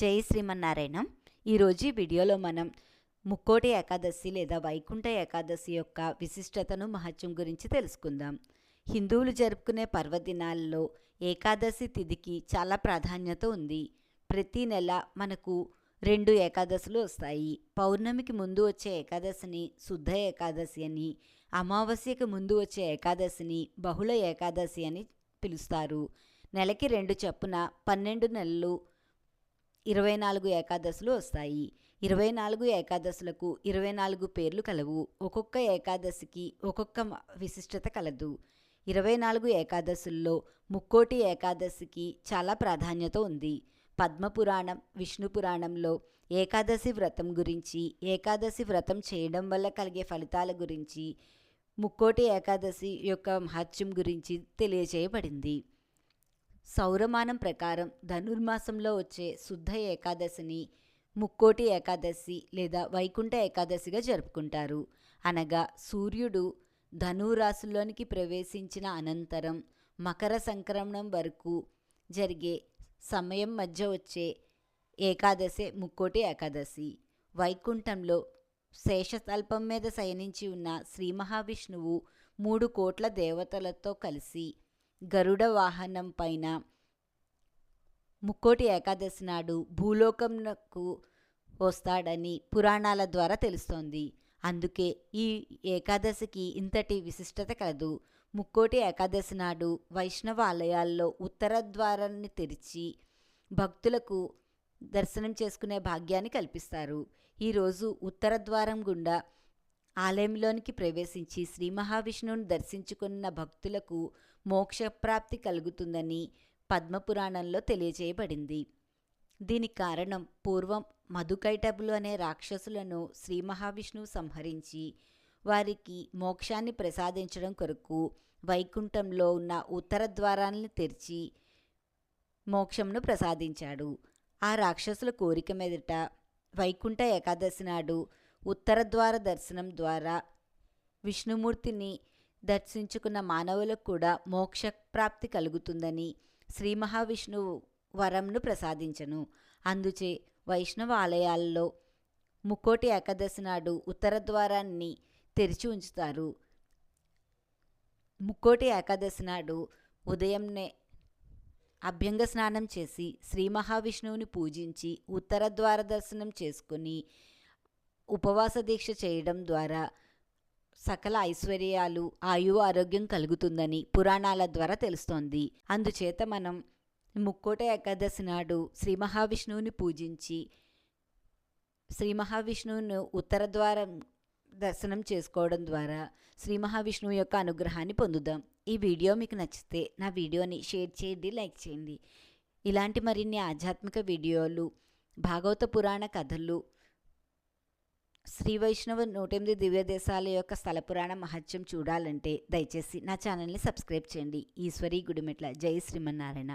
జై శ్రీమన్నారాయణ. ఈరోజు ఈ వీడియోలో మనం ముక్కోటి ఏకాదశి లేదా వైకుంఠ ఏకాదశి యొక్క విశిష్టతను మహత్యం గురించి తెలుసుకుందాం. హిందువులు జరుపుకునే పర్వదినాల్లో ఏకాదశి తిథికి చాలా ప్రాధాన్యత ఉంది. ప్రతి నెల మనకు రెండు ఏకాదశులు వస్తాయి. పౌర్ణమికి ముందు వచ్చే ఏకాదశిని శుద్ధ ఏకాదశి అని అమావాస్యకి ముందు వచ్చే ఏకాదశిని బహుళ ఏకాదశి అని పిలుస్తారు. నెలకి రెండు చొప్పున పన్నెండు నెలలు ఇరవై నాలుగు ఏకాదశులు వస్తాయి. ఇరవై నాలుగు ఏకాదశులకు ఇరవై నాలుగు పేర్లు కలవు. ఒక్కొక్క ఏకాదశికి ఒక్కొక్క విశిష్టత కలదు. ఇరవై నాలుగు ఏకాదశుల్లో ముక్కోటి ఏకాదశికి చాలా ప్రాధాన్యత ఉంది. పద్మపురాణం విష్ణు పురాణంలో ఏకాదశి వ్రతం గురించి ఏకాదశి వ్రతం చేయడం వల్ల కలిగే ఫలితాల గురించి ముక్కోటి ఏకాదశి యొక్క మహత్యం గురించి తెలియజేయబడింది సౌరమానం ప్రకారం ధనుర్మాసంలో వచ్చే శుద్ధ ఏకాదశిని ముక్కోటి ఏకాదశి లేదా వైకుంఠ ఏకాదశిగా జరుపుకుంటారు. అనగా సూర్యుడు ధనురాశుల్లోనికి ప్రవేశించిన అనంతరం మకర సంక్రమణం వరకు జరిగే సమయం మధ్య వచ్చే ఏకాదశి ముక్కోటి ఏకాదశి. వైకుంఠంలో శేషతల్పం మీద శయనించి ఉన్న శ్రీ మహావిష్ణువు మూడు కోట్ల దేవతలతో కలిసి గరుడ వాహనం పైన ముక్కోటి ఏకాదశి నాడు భూలోకంకు వస్తాడని పురాణాల ద్వారా తెలుస్తోంది. అందుకే ఈ ఏకాదశికి ఇంతటి విశిష్టత కలదు. ముక్కోటి ఏకాదశి నాడు వైష్ణవ ఆలయాల్లో ఉత్తర ద్వారాన్ని తెరిచి భక్తులకు దర్శనం చేసుకునే భాగ్యాన్ని కల్పిస్తారు. ఈరోజు ఉత్తర ద్వారం గుండా ఆలయంలోనికి ప్రవేశించి శ్రీ మహావిష్ణువును దర్శించుకున్న భక్తులకు మోక్షప్రాప్తి కలుగుతుందని పద్మపురాణంలో తెలియజేయబడింది. దీనికి కారణం పూర్వం మధుకైటబులు అనే రాక్షసులను శ్రీ మహావిష్ణువు సంహరించి వారికి మోక్షాన్ని ప్రసాదించడం కొరకు వైకుంఠంలో ఉన్న ఉత్తర ద్వారాలను తెరిచి మోక్షంను ప్రసాదించాడు. ఆ రాక్షసుల కోరిక మీదట వైకుంఠ ఏకాదశి నాడు ఉత్తర ద్వార దర్శనం ద్వారా విష్ణుమూర్తిని దర్శించుకున్న మానవులకు కూడా మోక్ష ప్రాప్తి కలుగుతుందని శ్రీ మహావిష్ణువు వరంను ప్రసాదించను. అందుచే వైష్ణవ ఆలయాల్లో ముక్కోటి ఏకాదశి నాడు ఉత్తర ద్వారాన్ని తెరిచి ఉంచుతారు. ముక్కోటి ఏకాదశి నాడు ఉదయంనే అభ్యంగ స్నానం చేసి శ్రీ మహావిష్ణువుని పూజించి ఉత్తర ద్వార దర్శనం చేసుకుని ఉపవాస దీక్ష చేయడం ద్వారా సకల ఐశ్వర్యాలు ఆయు ఆరోగ్యం కలుగుతుందని పురాణాల ద్వారా తెలుస్తోంది. అందుచేత మనం ముక్కోట ఏకాదశి నాడు శ్రీ మహావిష్ణువుని పూజించి శ్రీ మహావిష్ణువును ఉత్తర ద్వారం దర్శనం చేసుకోవడం ద్వారా శ్రీ మహావిష్ణువు యొక్క అనుగ్రహాన్ని పొందుదాం. ఈ వీడియో మీకు నచ్చితే నా వీడియోని షేర్ చేయండి లైక్ చేయండి. ఇలాంటి మరిన్ని ఆధ్యాత్మిక వీడియోలు భాగవత పురాణ కథలు శ్రీ వైష్ణవ నూటెనిమిది దివ్య దేశాల యొక్క స్థల పురాణ మహత్యం చూడాలంటే దయచేసి నా ఛానల్ని సబ్స్క్రైబ్ చేయండి. ఈశ్వరి గుడిమెట్ల. జై శ్రీమన్నారాయణ.